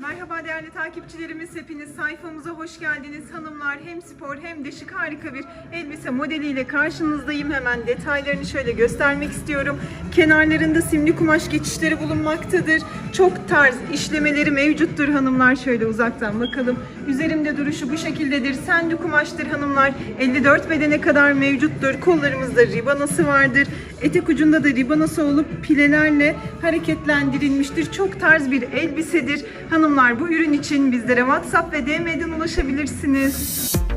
Merhaba değerli takipçilerimiz hepiniz sayfamıza hoş geldiniz. Hanımlar hem spor hem de şık harika bir elbise modeliyle karşınızdayım. Hemen detaylarını şöyle göstermek istiyorum. Kenarlarında simli kumaş geçişleri bulunmaktadır. Çok tarz işlemeleri mevcuttur hanımlar. Şöyle uzaktan bakalım. Üzerimde duruşu bu şekildedir. Sendü kumaştır hanımlar. 54 bedene kadar mevcuttur. Kollarımızda ribanası vardır. Etek ucunda da ribanası olup pilelerle hareketlendirilmiştir. Çok tarz bir elbisedir hanımlar bu ürün için bizlere WhatsApp ve DM'den ulaşabilirsiniz.